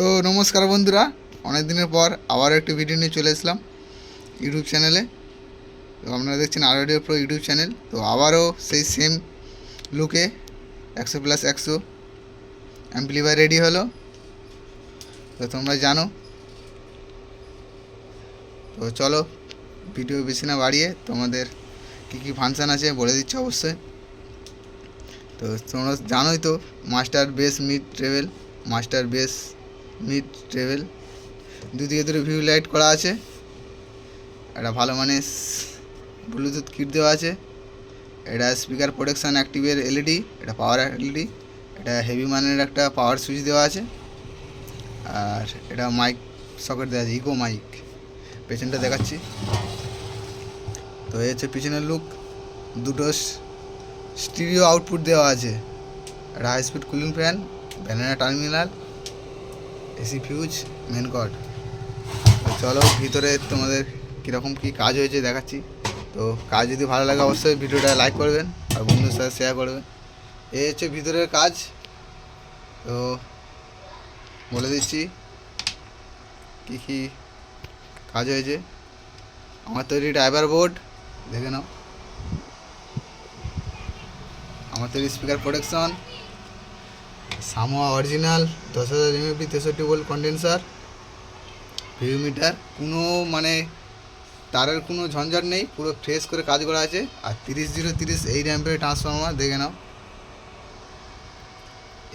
তো নমস্কার বন্ধুরা অনেক দিনের পর আবার একটি ভিডিও নিয়ে চলে এসলাম ইউটিউব চ্যানেলে তো আপনারা দেখছেন আর প্রো ইউটিউব চ্যানেল তো আবারও সেই সেম লুকে একশো প্লাস একশো অ্যাম্পলিফায়ার রেডি হলো। তো তোমরা জানো। তো চলো ভিডিও বেশি না বাড়িয়ে তোমাদের কী কী ফাংশান আছে বলে দিচ্ছি অবশ্যই। তো তোমরা জানোই তো master base mid travel master base mid travel দুদিকে দুটো ভিউ লাইট করা আছে। একটা ভালো মানে ব্লুটুথ কিট দেওয়া আছে। এটা স্পিকার প্রোটেকশান অ্যাক্টিভের এলইডি এটা পাওয়ার এলইডি এটা হেভি মানের একটা পাওয়ার সুইচ দেওয়া আছে। আর এটা মাইক সকেট দেওয়া আছে ইকো মাইক পেছনটা দেখাচ্ছি। তো এই হচ্ছে পিছনের লুক দুটো স্টিরিও আউটপুট দেওয়া আছে। একটা high speed cooling fan banana terminal AC fuse main cord চলো, ভিতরে তোমাদের কীরকম কী কাজ হয়েছে দেখাচ্ছি। তো কাজ যদি ভালো লাগে অবশ্যই ভিডিওটা লাইক করবেন, আর বন্ধুর সাথে শেয়ার করবেন। এই হচ্ছে ভিতরের কাজ। তো বলে দিচ্ছি, কী কী কাজ হয়েছে। আমার তৈরি ড্রাইভার বোর্ড দেখে নাও। আমার তৈরি স্পিকার প্রোটেকশন সামোয়া অরিজিনাল, দশ হাজার এমএপি তেষট্টি ভোল্ট কন্ডেন্সার ভিউ মিটার কোনো মানে তারের কোনো ঝঞ্ঝাট নেই, পুরো ফ্রেশ করে কাজ করা আছে। আর তিরিশ জিরো তিরিশ এই র্যাম্পের ট্রান্সফর্মার দেখে নাও।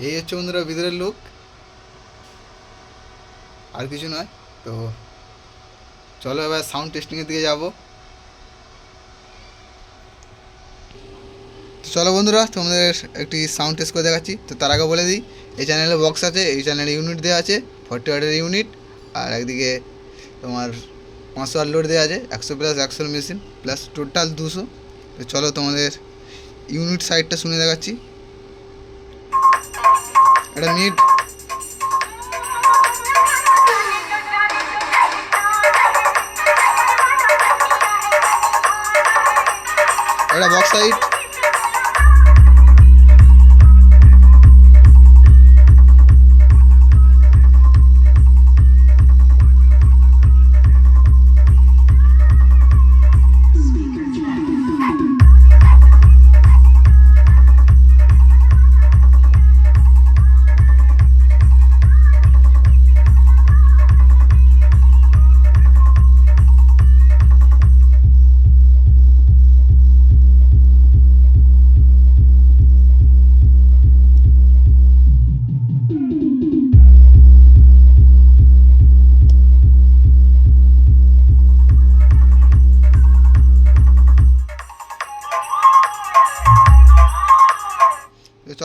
এই হচ্ছে বন্ধুরা ভিতরের লুক আর কিছু নয়, তো চলো এবার সাউন্ড টেস্টিংয়ের দিকে যাব। চলো বন্ধুরা, তোমাদের একটি সাউন্ড টেস্ট করে দেখাচ্ছি। তো তার আগে বলে দিই, এই চ্যানেলে বক্স আছে, এই চ্যানেলে ইউনিট দেওয়া আছে ফর্টি ওয়াটের ইউনিট আর একদিকে তোমার পাঁচশো আট লোড দেওয়া আছে, একশো প্লাস একশো মেশিন প্লাস টোটাল দুশো। তো চলো তোমাদের ইউনিট সাইডটা শুনে দেখাচ্ছি। এটা মিড এটা বক্স সাইড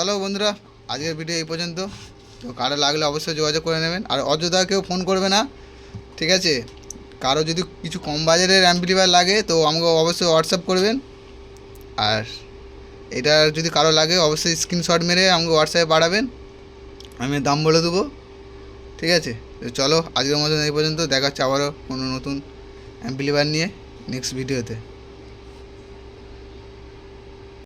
চলো বন্ধুরা, আজকের ভিডিও এই পর্যন্ত। তো কারও লাগলে অবশ্যই যোগাযোগ করে নেবেন। আর অযোধ্যা কেউ ফোন করবে না, ঠিক আছে? কারও যদি কিছু কম বাজারের অ্যাম্পলিফায়ার লাগে, তো আমাকে অবশ্যই হোয়াটসঅ্যাপ করবেন। আর এটা যদি কারও লাগে, অবশ্যই স্ক্রিনশট মেরে আমাকে হোয়াটসঅ্যাপে পাঠাবেন। আমি দাম বলে দেবো, ঠিক আছে? তো চলো, আজকের মতন এই পর্যন্ত। দেখা হচ্ছে আবারও কোনো নতুন অ্যাম্পলিফায়ার নিয়ে নেক্সট ভিডিওতে